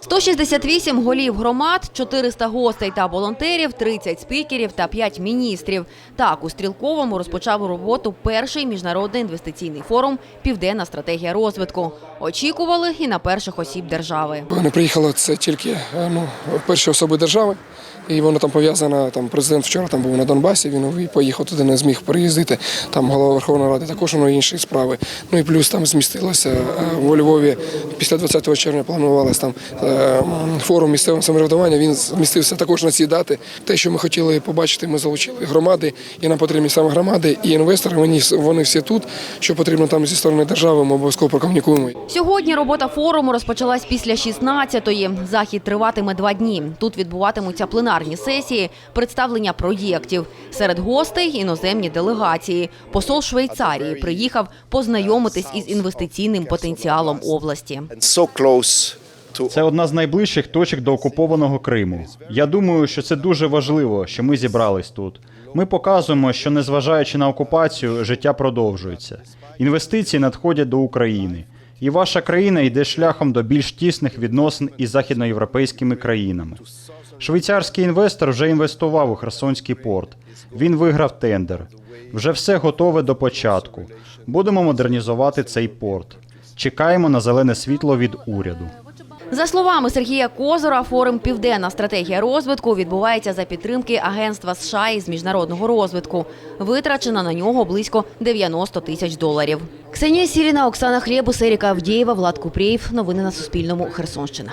168 голів громад, 400 гостей та волонтерів, 30 спікерів та 5 міністрів. Так, у Стрілковому розпочав роботу перший міжнародний інвестиційний форум «Південна стратегія розвитку». Очікували і на перших осіб держави. Вони приїхали це тільки е, ну, перші особи держави, і воно там пов'язано. Там президент вчора там був на Донбасі. Він поїхав туди, не зміг приїздити. Там голова Верховної Ради також воно інші справи. Ну і плюс там змістилося е, у Львові після 20 червня. Планувалось там е, форум місцевого самоврядування. Він змістився також на ці дати. Те, що ми хотіли побачити, ми залучили громади, і нам потрібні саме громади і інвестори. Вони вони всі тут. Що потрібно там зі сторони держави, ми обов'язково прокомунікуємо. Сьогодні робота форуму розпочалась після 16-ї. Захід триватиме два дні. Тут відбуватимуться пленарні сесії, представлення проєктів. Серед гостей іноземні делегації. Посол Швейцарії приїхав познайомитись із інвестиційним потенціалом області. Це одна з найближчих точок до окупованого Криму. Я думаю, що це дуже важливо, що ми зібрались тут. Ми показуємо, що незважаючи на окупацію, життя продовжується. Інвестиції надходять до України. І ваша країна йде шляхом до більш тісних відносин із західноєвропейськими країнами. Швейцарський інвестор вже інвестував у Херсонський порт. Він виграв тендер. Вже все готове до початку. Будемо модернізувати цей порт. Чекаємо на зелене світло від уряду. За словами Сергія Козора, форум Південна стратегія розвитку відбувається за підтримки Агентства США із міжнародного розвитку. Витрачено на нього близько 90 тисяч доларів. Ксенія Сіріна, Оксана Хлєбус, Еріка Авдієва, Влад Купрієв. Новини на Суспільному. Херсонщина.